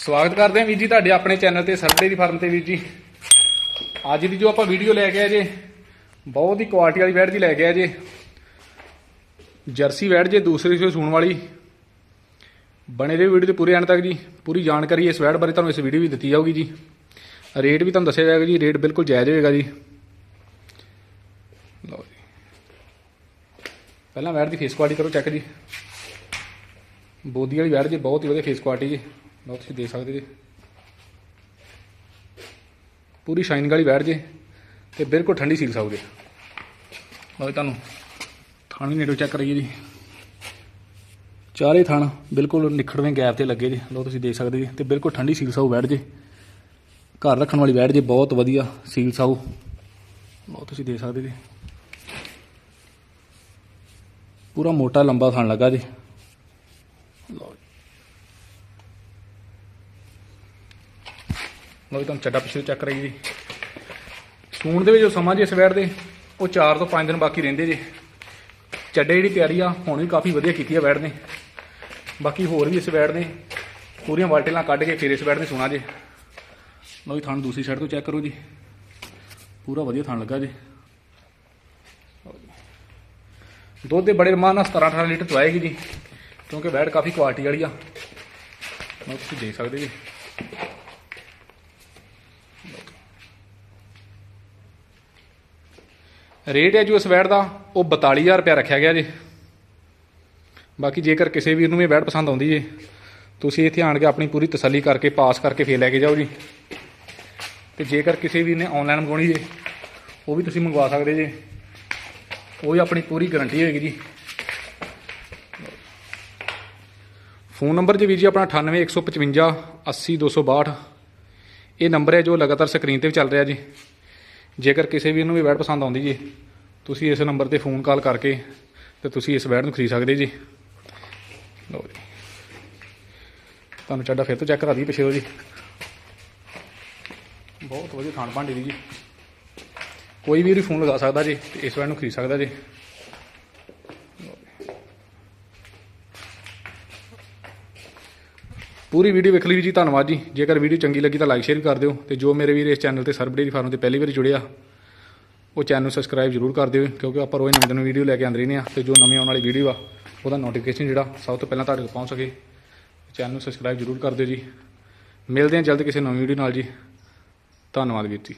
ਸਵਾਗਤ ਕਰਦੇ ਹਾਂ ਵੀਰ ਜੀ ਤੁਹਾਡੇ ਆਪਣੇ ਚੈਨਲ ਤੇ ਸਰਦੇ ਦੀ ਫਾਰਮ ਤੇ ਵੀਰ ਜੀ। ਅੱਜ ਦੀ ਜੋ ਆਪਾਂ ਵੀਡੀਓ ਲੈ ਕੇ ਆਏ ਜੇ, ਬਹੁਤ ਹੀ ਕੁਆਲਿਟੀ ਵਾਲੀ ਵੈੜ ਦੀ ਲੈ ਕੇ ਆਏ ਜੇ। ਜਰਸੀ ਵੈੜ ਜੇ ਦੂਸਰੀ ਸੋ ਸੂਣ ਵਾਲੀ। ਬਣੇ ਰਹੋ ਵੀਡੀਓ ਤੇ ਪੂਰੇ ਐਂਡ ਤੱਕ ਜੀ। ਪੂਰੀ ਜਾਣਕਾਰੀ ਇਸ ਵੈੜ ਬਾਰੇ ਤੁਹਾਨੂੰ ਇਸ ਵੀਡੀਓ ਵਿੱਚ ਦਿੱਤੀ ਜਾਊਗੀ ਜੀ। ਰੇਟ ਵੀ ਤੁਹਾਨੂੰ ਦੱਸਿਆ ਜਾਏਗਾ ਜੀ, ਰੇਟ ਬਿਲਕੁਲ ਜਾਇਜ਼ ਹੋਏਗਾ ਜੀ। ਲਓ ਜੀ। ਪਹਿਲਾਂ ਵੈੜ ਦੀ ਫੇਸ ਕੁਆਲਿਟੀ ਕਰੋ ਚੈੱਕ ਜੀ। ਬੋਦੀ ਵਾਲੀ ਵੈੜ ਜੀ, ਬਹੁਤ ਹੀ ਵਧੀਆ ਫੇਸ ਕੁਆਲਿਟੀ ਜੀ। ਲਓ ਤੁਸੀਂ ਦੇਖ ਸਕਦੇ ਜੀ। ਪੂਰੀ ਸ਼ਾਈਨਿੰਗ ਵਾਲੀ ਬੈਠ ਜੇ ਤੇ ਬਿਲਕੁਲ ਠੰਡੀ ਸੀਲ ਸਾਊ ਜੀ। ਲਓ ਜੀ ਤੁਹਾਨੂੰ, ਥਣ ਵੀ ਨੇੜੋਂ ਚੈੱਕ ਕਰੀਏ ਜੀ। ਚਾਰੇ ਥਾਣ ਬਿਲਕੁਲ ਨਿਖੜਵੇਂ ਗੈਪ ਤੇ ਲੱਗੇ ਜੀ। ਲਓ ਤੁਸੀਂ ਦੇਖ ਸਕਦੇ ਜੀ ਤੇ ਬਿਲਕੁਲ ਠੰਡੀ ਸੀਲ ਸਾਊ ਬੈਠ ਜੇ। ਘਰ ਰੱਖਣ ਵਾਲੀ ਬੈਠ ਜੇ, ਬਹੁਤ ਵਧੀਆ ਸੀਲ ਸਾਊ ਲਓ ਤੁਸੀਂ ਦੇਖ ਸਕਦੇ ਜੀ। ਪੂਰਾ ਮੋਟਾ ਲੰਬਾ ਥਾਣ ਲੱਗਾ ਜੀ ਲਓ ਜੀ। ਲਓ ਵੀ ਤੁਹਾਨੂੰ ਚੱਡਾ ਪਿਛੇ ਚੈੱਕ ਕਰਾਈ ਜੀ। ਸੂਣ ਦੇ ਵਿੱਚ ਜੋ ਸਮਾਂ ਜੀ ਇਸ ਵੈੜ ਦੇ, ਉਹ 4 ਤੋਂ 5 ਦਿਨ ਬਾਕੀ ਰਹਿੰਦੇ ਜੇ। ਚੱਡੇ ਜਿਹੜੀ ਤਿਆਰੀ ਆ, ਹੁਣ ਵੀ ਕਾਫੀ ਵਧੀਆ ਕੀਤੀ ਆ ਵੈੜ ਨੇ। ਬਾਕੀ ਹੋਰ ਵੀ ਇਸ ਵੈੜ ਨੇ, ਪੂਰੀਆਂ ਵਾਲਟੇਲਾਂ ਕੱਢ ਕੇ ਫਿਰ ਇਸ ਵੈੜ ਨੇ ਸੋਣਾ ਜੇ। ਲਓ ਜੀ, ਥਣ ਦੂਸਰੀ ਸਾਈਡ ਤੋਂ ਚੈੱਕ ਕਰੋ ਜੀ। ਪੂਰਾ ਵਧੀਆ ਥਣ ਲੱਗਾ ਜੀ। ਦੁੱਧ ਦੇ ਬੜੇ ਰਮਾਨ ਨਾਲ 17 18 ਲੀਟਰ ਚਵਾਏਗੀ ਜੀ, ਕਿਉਂਕਿ ਵੈੜ ਕਾਫੀ ਕੁਆਲਿਟੀ ਵਾਲੀ ਆ। ਲਓ, ਤੁਸੀਂ ਦੇਖ ਸਕਦੇ ਜੀ। ਰੇਟ ਹੈ ਜੋ ਇਸ ਵੈੜ ਦਾ, ਉਹ 42000 ਰੁਪਇਆ ਰੱਖਿਆ ਗਿਆ ਜੀ। ਬਾਕੀ ਜੇਕਰ ਕਿਸੇ ਵੀਰ ਨੂੰ ਇਹ ਵੈੜ ਪਸੰਦ ਆਉਂਦੀ ਜੇ ਤੁਸੀਂ ਇੱਥੇ ਆਣ ਕੇ ਆਪਣੀ ਪੂਰੀ ਤਸੱਲੀ ਕਰਕੇ, ਪਾਸ ਕਰਕੇ ਫੇਰ ਲੈ ਕੇ ਜਾਓ ਜੀ। ਤੇ ਜੇਕਰ ਕਿਸੇ ਵੀਰ ਨੇ ਆਨਲਾਈਨ ਮੰਗਵਾਉਣੀ ਜੇ ਉਹ ਵੀ ਤੁਸੀਂ ਮੰਗਵਾ ਸਕਦੇ ਜੇ। ਉਹ ਵੀ ਆਪਣੀ ਪੂਰੀ ਗਾਰੰਟੀ ਹੋਏਗੀ ਜੀ। ਫੋਨ ਨੰਬਰ ਜੀ ਵੀਰ ਜੀ, ਆਪਣਾ 98155 80262 ਇਹ ਨੰਬਰ ਹੈ ਜੋ ਲਗਾਤਾਰ ਸਕਰੀਨ ਤੇ ਵੀ ਚੱਲ ਰਿਹਾ ਜੀ। ਜੇਕਰ ਕਿਸੇ ਵੀਰ ਨੂੰ ਵੀ ਵੈਡ ਪਸੰਦ ਆਉਂਦੀ ਜੀ, ਤੁਸੀਂ ਇਸ ਨੰਬਰ ਤੇ ਫੋਨ ਕਾਲ ਕਰਕੇ ਤੇ ਤੁਸੀਂ ਇਸ ਵੈਡ ਨੂੰ ਖਰੀਦ ਸਕਦੇ ਜੀ। ਲਓ ਜੀ। ਤੁਹਾਨੂੰ ਚੱਡਾ ਫਿਰ ਤੋਂ ਚੈੱਕ ਕਰਾ ਦਈਏ ਪਿਛੇ ਤੋਂ ਜੀ। ਬਹੁਤ ਵਧੀਆ ਖਾਣ ਭਾਂਡੇ ਦੀ ਜੀ। ਕੋਈ ਵੀ ਫੋਨ ਲਗਾ ਸਕਦਾ ਜੀ ਤੇ ਇਸ ਵੈਡ ਨੂੰ ਖਰੀਦ ਸਕਦਾ ਜੀ। ਪੂਰੀ ਵੀਡੀਓ ਵੇਖ ਲਈ ਜੀ, ਧੰਨਵਾਦ ਜੀ। ਜੇਕਰ ਵੀਡੀਓ ਚੰਗੀ ਲੱਗੀ ਤਾਂ ਲਾਈਕ ਸ਼ੇਅਰ ਕਰ ਦਿਓ ਤੇ ਜੋ ਮੇਰੇ ਵੀਰ ਇਸ ਚੈਨਲ ਤੇ ਸਰਬਡੇ ਦੀ ਫਾਰਮ ਤੇ ਪਹਿਲੀ ਵਾਰੀ ਜੁੜਿਆ, ਉਹ ਚੈਨਲ ਨੂੰ ਸਬਸਕ੍ਰਾਈਬ ਜ਼ਰੂਰ ਕਰ ਦਿਓ, ਕਿਉਂਕਿ ਆਪਾਂ ਰੋਜ਼ ਨਵੀਂ ਨਵੀਂ ਵੀਡੀਓ ਲੈ ਕੇ ਆਉਂਦੇ ਰਹਿੰਦੇ ਆ ਤੇ ਜੋ ਨਵੀਂ ਆਉਣ ਵਾਲੀ ਵੀਡੀਓ ਆ, ਉਹਦਾ ਨੋਟੀਫਿਕੇਸ਼ਨ ਜਿਹੜਾ ਸਭ ਤੋਂ ਪਹਿਲਾਂ ਤੁਹਾਡੇ ਕੋਲ ਪਹੁੰਚ ਸਕੇ। ਚੈਨਲ ਨੂੰ ਸਬਸਕ੍ਰਾਈਬ ਜ਼ਰੂਰ ਕਰ ਦਿਓ ਜੀ। ਮਿਲਦੇ ਹਾਂ ਜਲਦ ਕਿਸੇ ਨਵੀਂ ਵੀਡੀਓ ਨਾਲ ਜੀ। ਧੰਨਵਾਦ ਵੀਰ ਜੀ।